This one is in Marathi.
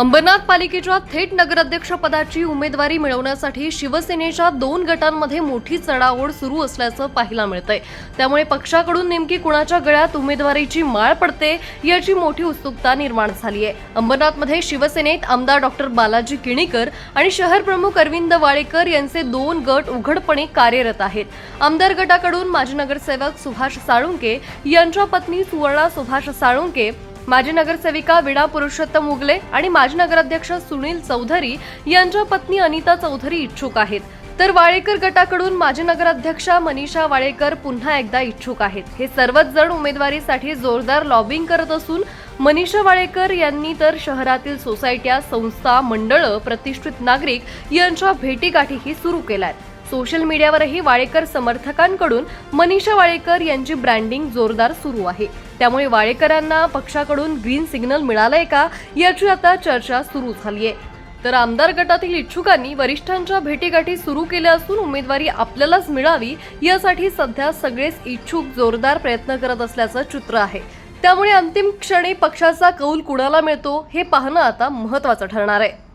अंबरनाथ पालिकेच्या थेट नगराध्यक्षपदाची उमेदवारी मिळवण्यासाठी शिवसेनेच्या दोन गटांमध्ये मोठी चढाओढ सुरू असल्याचं पाहायला मिळतंय. त्यामुळे पक्षाकडून नेमकी कुणाच्या गळ्यात उमेदवारीची माळ पडते याची मोठी उत्सुकता निर्माण झाली आहे अंबरनाथमध्ये शिवसेनेत आमदार डॉक्टर बालाजी किणीकर आणि शहर प्रमुख अरविंद वाळेकर यांचे दोन गट उघडपणे कार्यरत आहेत. आमदार गटाकडून माजी नगरसेवक सुभाष साळुंके यांच्या पत्नी सुवर्णा सुभाष साळुंके माजी नगरसेविका विणा पुरुषोत्तम उगले आणि माजी नगराध्यक्ष सुनील चौधरी यांच्या पत्नी अनिता चौधरी इच्छुक आहेत. तर वाळेकर गटाकडून माजी नगराध्यक्षा मनीषा वाळेकर पुन्हा एकदा इच्छुक आहेत. हे सर्वच जण उमेदवारीसाठी जोरदार लॉबिंग करत असून मनीषा वाळेकर यांनी तर शहरातील सोसायट्या संस्था मंडळं प्रतिष्ठित नागरिक यांच्या भेटीगाठीही सुरू केल्यात सोशल मीडियावरही वाळेकर समर्थकांकडून मनीषा वाळेकर यांची ब्रँडिंग जोरदार सुरू आहे. त्यामुळे वाळेकरांना पक्षाकडून ग्रीन सिग्नल मिळालंय का याची आता चर्चा सुरू झाली आहे तर आमदार गटातील इच्छुकांनी वरिष्ठांच्या भेटीगाठी सुरू केल्या असून उमेदवारी आपल्यालाच मिळावी यासाठी सध्या सगळेच इच्छुक जोरदार प्रयत्न करत असल्याचं चित्र आहे. त्यामुळे अंतिम क्षणी पक्षाचा कौल कुणाला मिळतो हे पाहणं आता महत्त्वाचं ठरणार आहे.